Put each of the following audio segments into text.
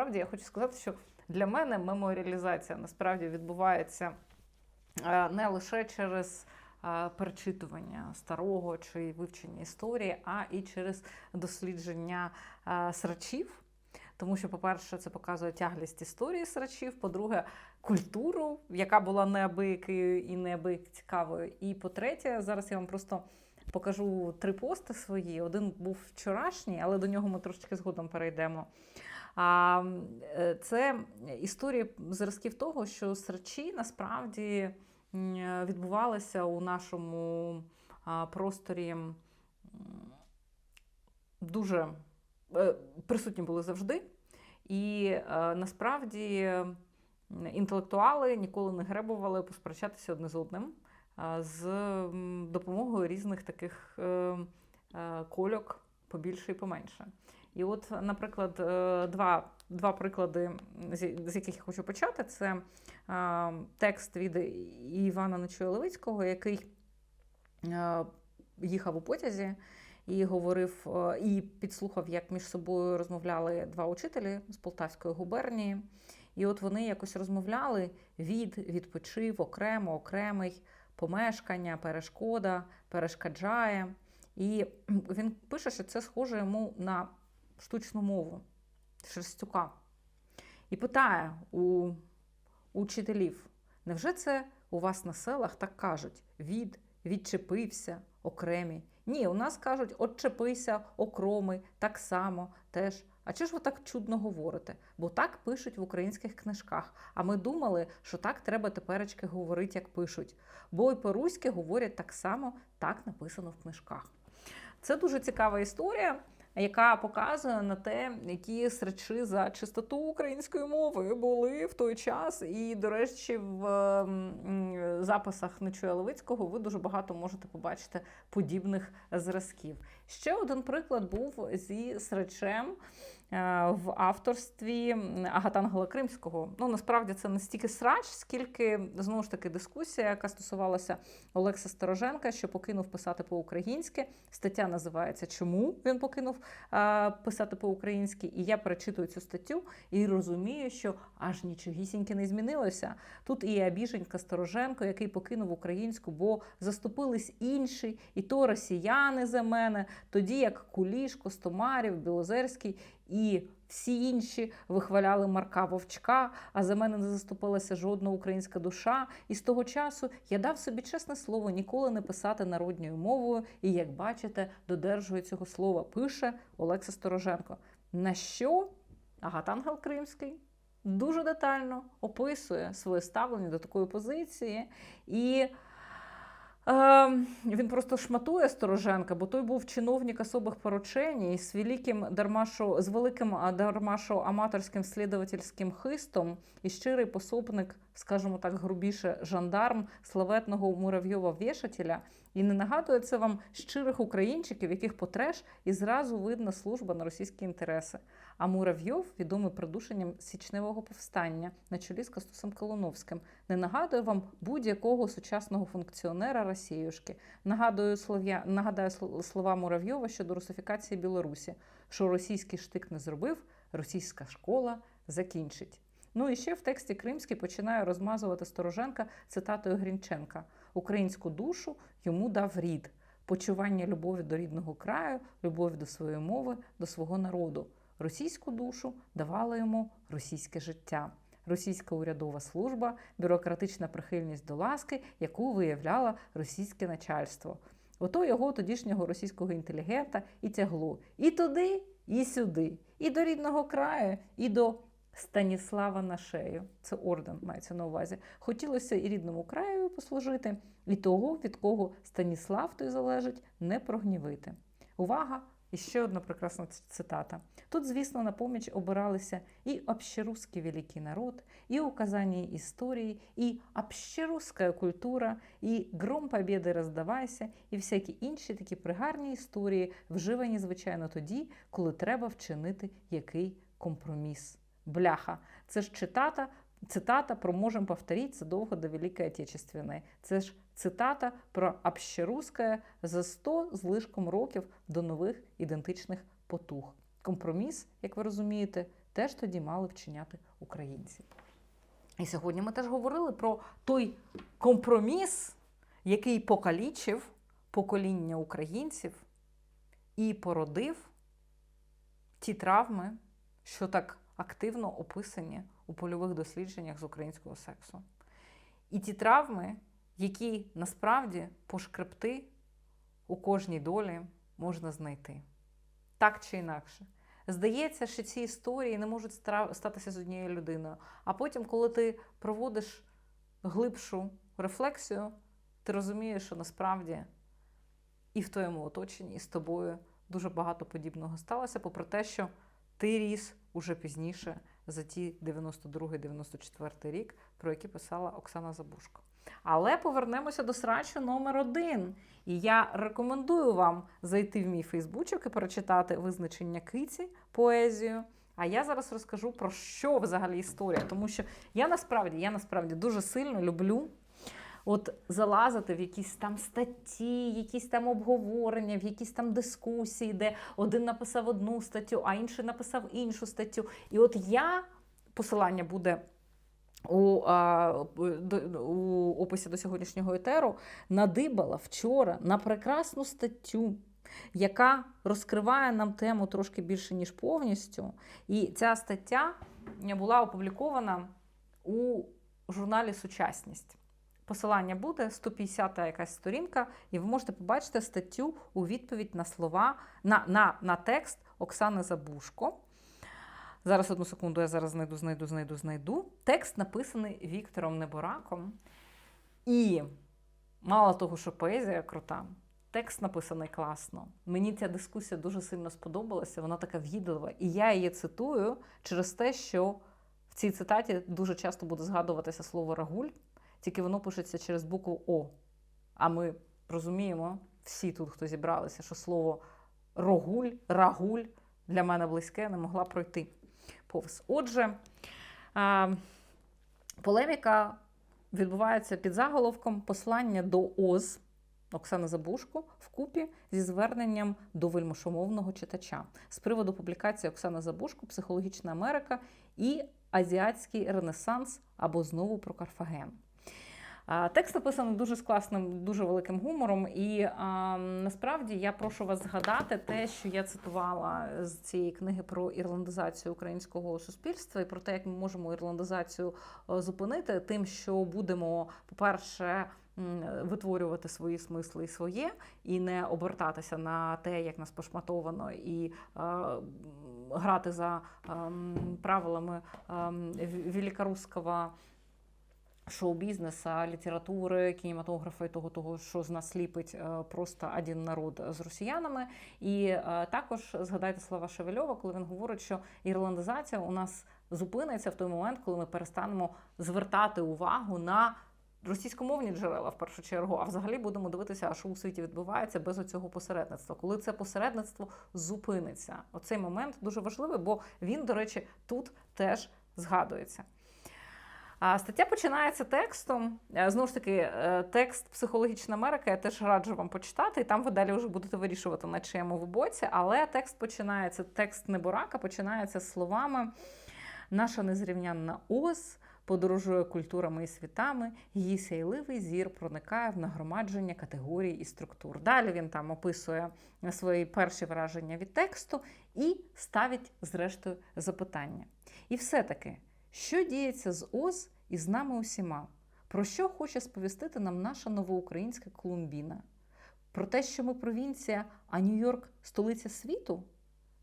насправді я хочу сказати, що для мене меморіалізація насправді відбувається е, не лише через е, перечитування старого чи вивчення історії, а і через дослідження е, срачів. Тому що, по-перше, це показує тяглість історії срачів, по-друге, культуру, яка була неабиякою і неабияк цікавою. І по-третє, зараз я вам просто покажу три пости свої. Один був вчорашній, але до нього ми трошечки згодом перейдемо. А е, це історія зразків того, що срачі насправді відбувалися у нашому просторі дуже е, присутні були завжди. І е, насправді інтелектуали ніколи не гребували посперечатися одне з одним з допомогою різних таких е, е, кольок побільше і поменше. І от, наприклад, е, два, два приклади, з яких я хочу почати, це текст від Івана Нечуя Левицького, який їхав у потязі і говорив, і підслухав, як між собою розмовляли два учителі з Полтавської губернії. І от вони якось розмовляли від, відпочив, окремо, окремий, помешкання, перешкода, перешкоджає. І він пише, що це схоже йому на штучну мову Шерстюка. І питає у учителів: невже це у вас на селах так кажуть? Від, відчепився, окремі. Ні, у нас кажуть, отчепися, окромий, так само теж. А чого ж ви так чудно говорите? Бо так пишуть в українських книжках. А ми думали, що так треба теперечки говорити, як пишуть. Бо й по-руськи говорять так само, так написано в книжках. Це дуже цікава історія, яка показує на те, які срачі за чистоту української мови були в той час. І, до речі, в записах Нечуя Левицького ви дуже багато можете побачити подібних зразків. Ще один приклад був зі срачем е, в авторстві Агатангела Кримського. Ну, насправді це не стільки срач, скільки знову ж таки дискусія, яка стосувалася Олекса Стороженка, що покинув писати по-українськи. Стаття називається Чому він покинув е, писати по-українськи? І я перечитую цю статтю і розумію, що аж нічогісіньки не змінилося. Тут і Абіженька Стороженко, який покинув українську, бо заступились інші, і то росіяни за мене, тоді як Куліш, Костомарів, Білозерський і всі інші вихваляли Марка Вовчка, а за мене не заступилася жодна українська душа. І з того часу я дав собі чесне слово ніколи не писати народною мовою. І, як бачите, додержує цього слова. Пише Олекса Стороженко. На що Агатангел Кримський дуже детально описує своє ставлення до такої позиції і. Е, він просто шматує Стороженка, бо той був чиновник особих поручень з великим дармашо, з великим дармашо аматорським слідовательським хистом і щирий пособник, скажімо так, грубіше, жандарм славетного муравйова вішателя. І не нагадує це вам щирих українчиків, яких потреш, і зразу видна служба на російські інтереси. А Муравйов, відомий придушенням січневого повстання на чолі з Кастусом Колоновським, не нагадує вам будь-якого сучасного функціонера Росіюшки. Нагадую слов'я, нагадаю слова Муравйова щодо русифікації Білорусі, що російський штик не зробив, російська школа закінчить. Ну і ще в тексті Кримський починає розмазувати Стороженка цитатою Грінченка: Українську душу йому дав рід, почування любові до рідного краю, любові до своєї мови, до свого народу. Російську душу давала йому російське життя. Російська урядова служба, бюрократична прихильність до ласки, яку виявляло російське начальство. Ото його тодішнього російського інтелігента і тягло і туди, і сюди, і до рідного краю, і до Станіслава на шею. Це орден мається на увазі. Хотілося і рідному краю послужити, і того, від кого Станіслав той залежить, не прогнівити. Увага! І ще одна прекрасна цитата. Тут, звісно, на поміч обиралися і общерусский великий народ, і указання історії, і общерусская культура, і гром побєди роздавайся, і всякі інші такі пригарні історії, вживані, звичайно, тоді, коли треба вчинити який компроміс. Бляха, це ж читата, цитата про можем повторити задовго до Великої Отечественної. Це ж цитата про общерусское за 100 злишком років до нових ідентичних потуг. Компроміс, як ви розумієте, теж тоді мали вчиняти українці. І сьогодні ми теж говорили про той компроміс, який покалічив покоління українців і породив ті травми, що так активно описані у польових дослідженнях з українського сексу. І ті травми, які насправді пошкребти у кожній долі можна знайти. Так чи інакше. Здається, що ці історії не можуть статися з однією людиною. А потім, коли ти проводиш глибшу рефлексію, ти розумієш, що насправді і в твоєму оточенні, і з тобою дуже багато подібного сталося, попри те, що ти ріс уже пізніше за ті 92-94 рік, про які писала Оксана Забушко. Але повернемося до срачу номер один. І я рекомендую вам зайти в мій Фейсбучок і прочитати визначення киці, поезію. А я зараз розкажу про що взагалі історія. Тому що я насправді я насправді дуже сильно люблю от залазити в якісь там статті, якісь там обговорення, в якісь там дискусії, де один написав одну статтю, а інший написав іншу статтю. І от я посилання буде. У а, у описі до сьогоднішнього етеру надибала вчора на прекрасну статтю, яка розкриває нам тему трошки більше, ніж повністю. І ця стаття була опублікована у журналі Сучасність. Посилання буде 150 якась сторінка, і ви можете побачити статтю у відповідь на слова на, на, на текст Оксани Забушко. Зараз одну секунду, я зараз знайду, знайду, знайду, знайду. Текст написаний Віктором Небораком. І мало того, що поезія крута, текст написаний класно. Мені ця дискусія дуже сильно сподобалася, вона така в'їдлива. І я її цитую через те, що в цій цитаті дуже часто буде згадуватися слово рагуль тільки воно пишеться через букву О. А ми розуміємо, всі тут, хто зібралися, що слово рогуль, рагуль для мене близьке не могла пройти повз. Отже, полеміка відбувається під заголовком послання до ОЗ. Оксани Забушко вкупі зі зверненням до вельмошомовного читача з приводу публікації Оксани Забушко Психологічна Америка і Азіатський Ренесанс або знову про Карфаген. Текст написаний дуже з класним, дуже великим гумором, і а, насправді я прошу вас згадати те, що я цитувала з цієї книги про ірландизацію українського суспільства і про те, як ми можемо ірландизацію е, зупинити, тим, що будемо, по-перше, Витворювати свої смисли і своє, і не обертатися на те, як нас пошматовано, і е, грати за е, правилами е, великорусского шоу-бізнеса, літератури, кінематографа і того, того, що з нас ліпить е, просто один народ з росіянами. І е, також згадайте слова Шевельова, коли він говорить, що ірландизація у нас зупиниться в той момент, коли ми перестанемо звертати увагу на. Російськомовні джерела в першу чергу, а взагалі будемо дивитися, що у світі відбувається без оцього посередництва. Коли це посередництво зупиниться, оцей момент дуже важливий, бо він, до речі, тут теж згадується. А стаття починається текстом. Е, знову ж таки, е, текст Психологічна Америка я теж раджу вам почитати, і там ви далі вже будете вирішувати, на чиєму ви боці. Але текст починається, текст Неборака починається словами Наша незрівнянна ос подорожує культурами і світами, її сяйливий зір проникає в нагромадження категорій і структур. Далі він там описує свої перші враження від тексту і ставить, зрештою, запитання. І все-таки. Що діється з ОЗ і з нами усіма? Про що хоче сповістити нам наша новоукраїнська Колумбіна? Про те, що ми провінція, а Нью-Йорк столиця світу?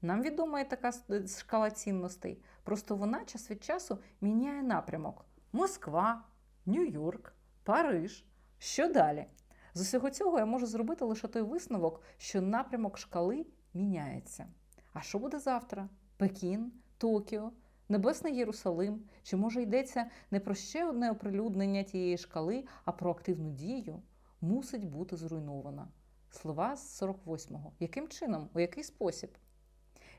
Нам відома і така шкала цінностей. Просто вона час від часу міняє напрямок: Москва, Нью-Йорк, Париж. Що далі? З усього цього я можу зробити лише той висновок, що напрямок шкали міняється. А що буде завтра? Пекін, Токіо, Небесний Єрусалим, чи може йдеться не про ще одне оприлюднення тієї шкали, а про активну дію, мусить бути зруйнована. Слова з 48-го. Яким чином? У який спосіб?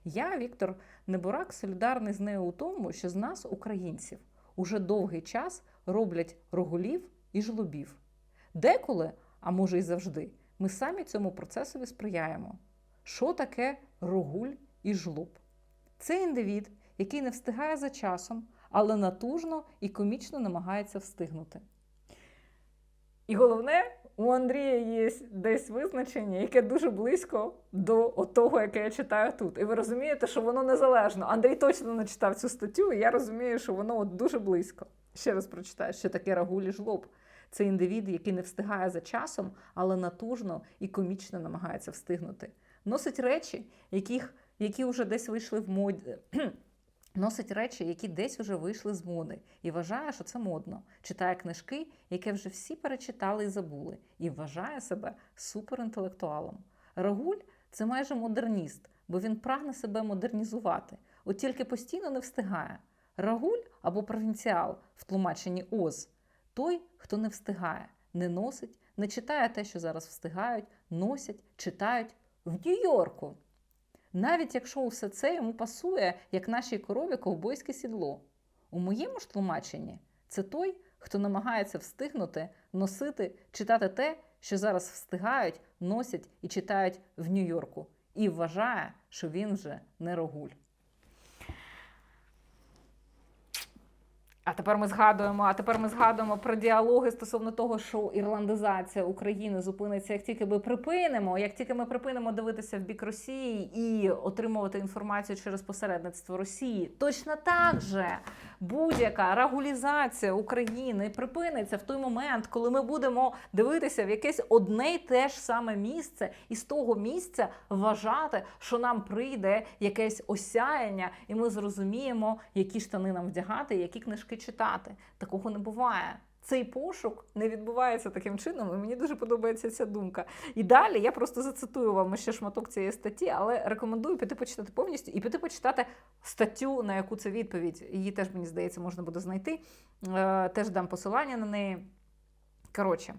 Я, Віктор Неборак, солідарний з нею у тому, що з нас, українців, уже довгий час роблять рогулів і жлобів. Деколи, а може й завжди, ми самі цьому процесові сприяємо. Що таке рогуль і жлоб? Це індивід, який не встигає за часом, але натужно і комічно намагається встигнути. І головне, у Андрія є десь визначення, яке дуже близько до того, яке я читаю тут. І ви розумієте, що воно незалежно. Андрій точно не читав цю статтю, і я розумію, що воно от дуже близько. Ще раз прочитаю, що таке рагулі жлоб. Це індивід, який не встигає за часом, але натужно і комічно намагається встигнути. Носить речі, яких, які вже десь вийшли в моді. Носить речі, які десь вже вийшли з моди, і вважає, що це модно. Читає книжки, які вже всі перечитали і забули, і вважає себе суперінтелектуалом. Рагуль це майже модерніст, бо він прагне себе модернізувати, от тільки постійно не встигає. Рагуль або провінціал в тлумаченні Оз той, хто не встигає, не носить, не читає те, що зараз встигають, носять, читають в Нью-Йорку. Навіть якщо усе це йому пасує, як нашій корові ковбойське сідло. У моєму ж тлумаченні це той, хто намагається встигнути, носити, читати те, що зараз встигають, носять і читають в Нью-Йорку, і вважає, що він вже не рогуль. А тепер ми згадуємо, а тепер ми згадуємо про діалоги стосовно того, що ірландизація України зупиниться, як тільки ми припинимо, як тільки ми припинимо дивитися в бік Росії і отримувати інформацію через посередництво Росії. Точно так же будь-яка регулізація України припиниться в той момент, коли ми будемо дивитися в якесь одне й те ж саме місце, і з того місця вважати, що нам прийде якесь осяяння, і ми зрозуміємо, які штани нам вдягати, які книжки читати. Такого не буває. Цей пошук не відбувається таким чином, і мені дуже подобається ця думка. І далі я просто зацитую вам ще шматок цієї статті, але рекомендую піти почитати повністю і піти почитати статтю, на яку це відповідь. Її теж, мені здається, можна буде знайти. Е, теж дам посилання на неї. Коротше.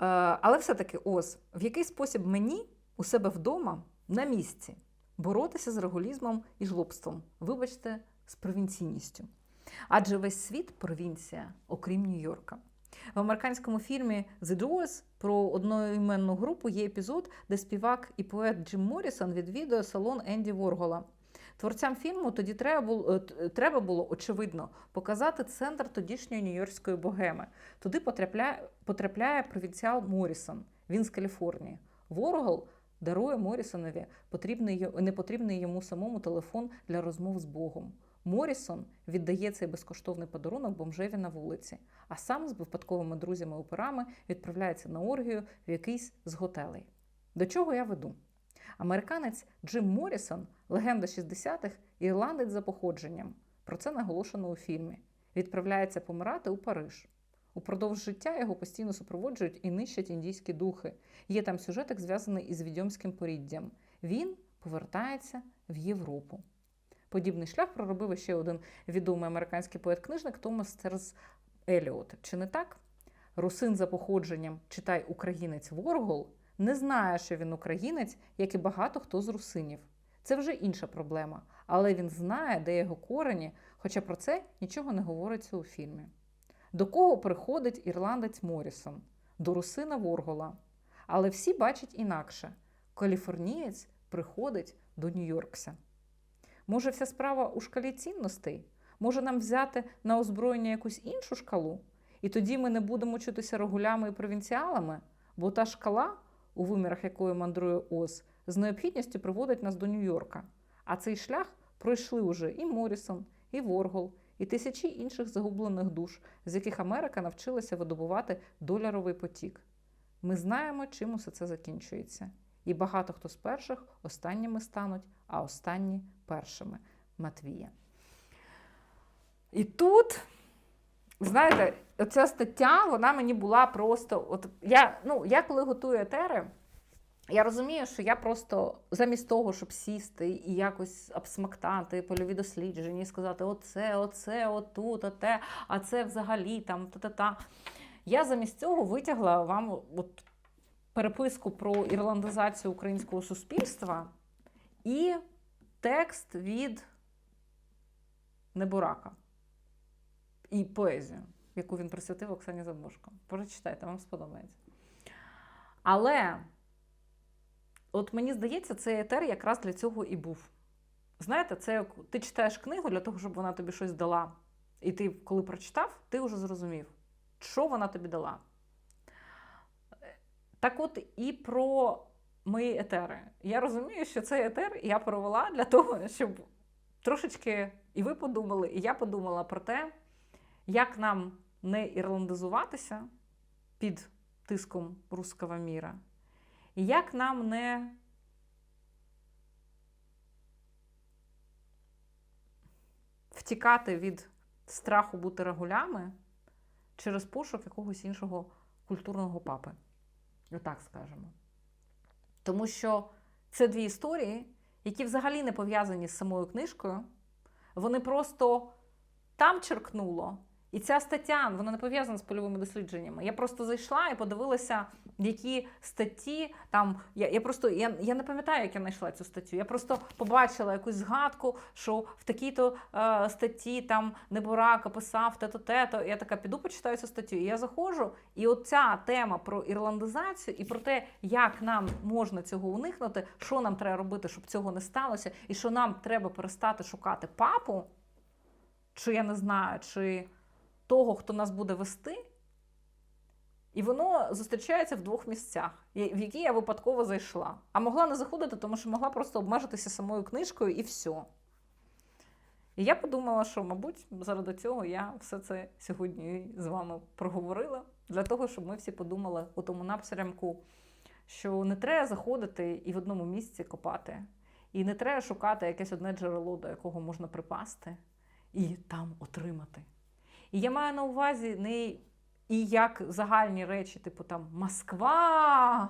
Е, але все-таки ось, в який спосіб мені у себе вдома на місці боротися з регулізмом і жлобством, вибачте, з провінційністю. Адже весь світ провінція, окрім Нью-Йорка. В американському фільмі The Doors про одноіменну групу є епізод, де співак і поет Джим Моррісон відвідує салон Енді Воргола. Творцям фільму тоді треба було, треба було очевидно показати центр тодішньої нью-йоркської богеми. Туди потрапляє, потрапляє провінціал Моррісон. Він з Каліфорнії. Воргол дарує Морісонові потрібний, непотрібний йому самому телефон для розмов з Богом. Морісон віддає цей безкоштовний подарунок бомжеві на вулиці, а сам з випадковими друзями-операми відправляється на оргію в якийсь з готелей. До чого я веду? Американець Джим Морісон, легенда 60-х, ірландець за походженням. Про це наголошено у фільмі. Відправляється помирати у Париж. Упродовж життя його постійно супроводжують і нищать індійські духи. Є там сюжетик, зв'язаний із відьомським поріддям. Він повертається в Європу. Подібний шлях проробив ще один відомий американський поет-книжник Томас Стерз Еліот. Чи не так? Русин за походженням, читай українець Воргол, не знає, що він українець, як і багато хто з русинів. Це вже інша проблема, але він знає, де його корені, хоча про це нічого не говориться у фільмі. До кого приходить ірландець Морісон? До русина Воргола. Але всі бачать інакше: каліфорнієць приходить до Нью-Йоркса. Може, вся справа у шкалі цінностей? Може нам взяти на озброєння якусь іншу шкалу? І тоді ми не будемо чутися регулями і провінціалами, бо та шкала, у вимірах якої мандрує Оз, з необхідністю приводить нас до Нью-Йорка. А цей шлях пройшли уже і Морісон, і Воргол, і тисячі інших загублених душ, з яких Америка навчилася видобувати доляровий потік. Ми знаємо, чим усе це закінчується. І багато хто з перших останніми стануть, а останні першими Матвія. І тут, знаєте, оця стаття, вона мені була просто. От Я ну, я коли готую етери, я розумію, що я просто замість того, щоб сісти і якось обсмактати польові дослідження і сказати: оце, оце, отут, оте, а це взагалі там та-та-та. Я замість цього витягла вам от переписку про ірландизацію українського суспільства і текст від Небурака і поезію, яку він присвятив Оксані Забушко. Прочитайте, вам сподобається. Але от мені здається, цей етер якраз для цього і був. Знаєте, це ти читаєш книгу для того, щоб вона тобі щось дала. І ти, коли прочитав, ти вже зрозумів, що вона тобі дала. Так от і про мої етери. Я розумію, що цей етер я провела для того, щоб трошечки і ви подумали, і я подумала про те, як нам не ірландизуватися під тиском руского міра, як нам не втікати від страху бути рагулями через пошук якогось іншого культурного папи. Отак скажемо. Тому що це дві історії, які взагалі не пов'язані з самою книжкою. Вони просто там черкнуло. І ця стаття вона не пов'язана з польовими дослідженнями. Я просто зайшла і подивилася, які статті там. Я я просто я, я не пам'ятаю, як я знайшла цю статтю. Я просто побачила якусь згадку, що в такій-то е, статті там Небурак описав те-то, те-то. Я така піду почитаю цю статтю. І я заходжу, і оця тема про ірландизацію і про те, як нам можна цього уникнути, що нам треба робити, щоб цього не сталося, і що нам треба перестати шукати папу, чи я не знаю, чи того, хто нас буде вести, і воно зустрічається в двох місцях, в які я випадково зайшла. А могла не заходити, тому що могла просто обмежитися самою книжкою і все. І я подумала, що, мабуть, заради цього я все це сьогодні з вами проговорила, для того, щоб ми всі подумали у тому напрямку, що не треба заходити і в одному місці копати, і не треба шукати якесь одне джерело, до якого можна припасти, і там отримати. І я маю на увазі не і як загальні речі, типу там Москва,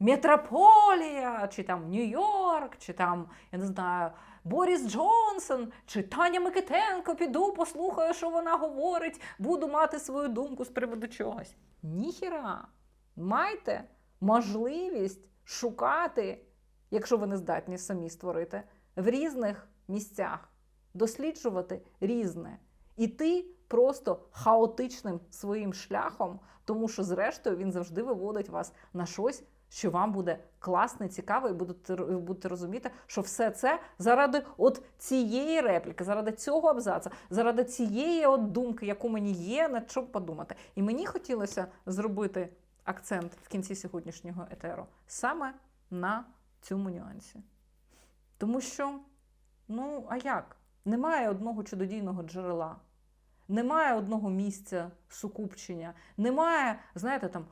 Метрополія, чи там Нью-Йорк, чи там, я не знаю, Борис Джонсон, чи Таня Микитенко, піду, послухаю, що вона говорить, буду мати свою думку з приводу чогось. Ніхіра. Майте можливість шукати, якщо ви не здатні самі створити, в різних місцях, досліджувати різне. Іти просто хаотичним своїм шляхом, тому що, зрештою, він завжди виводить вас на щось, що вам буде класне, цікаве, і будете, будете розуміти, що все це заради от цієї репліки, заради цього абзаца, заради цієї от думки, яку мені є, над що подумати. І мені хотілося зробити акцент в кінці сьогоднішнього етеру саме на цьому нюансі. Тому що, ну, а як? Немає одного чудодійного джерела. Немає одного місця сукупчення, немає, знаєте, там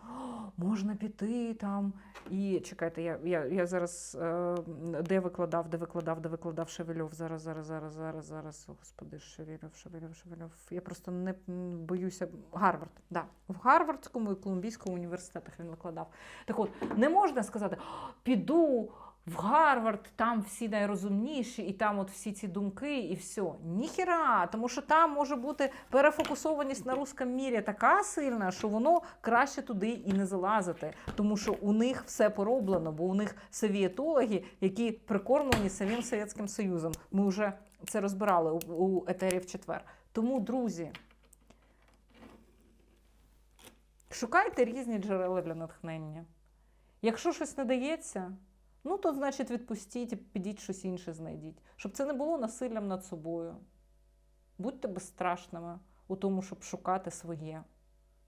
можна піти там. І чекайте, я я, я зараз е, де викладав, де викладав, де викладав Шевельов. Зараз, зараз, зараз, зараз, зараз. Господи, Шевельов, Шевельов, Шевельов. Я просто не боюся. Гарвард, да. В Гарвардському і Колумбійському університетах він викладав. Так от, не можна сказати, піду в Гарвард, там всі найрозумніші, і там от всі ці думки, і все. Ніхіра, тому що там може бути перефокусованість на русском мірі така сильна, що воно краще туди і не залазити, тому що у них все пороблено, бо у них совєтологи, які прикормлені самим Совєтським Союзом. Ми вже це розбирали у етері в четвер. Тому, друзі, шукайте різні джерела для натхнення. Якщо щось не дається, Ну, то, значить, відпустіть і підіть щось інше знайдіть. Щоб це не було насиллям над собою. Будьте безстрашними у тому, щоб шукати своє.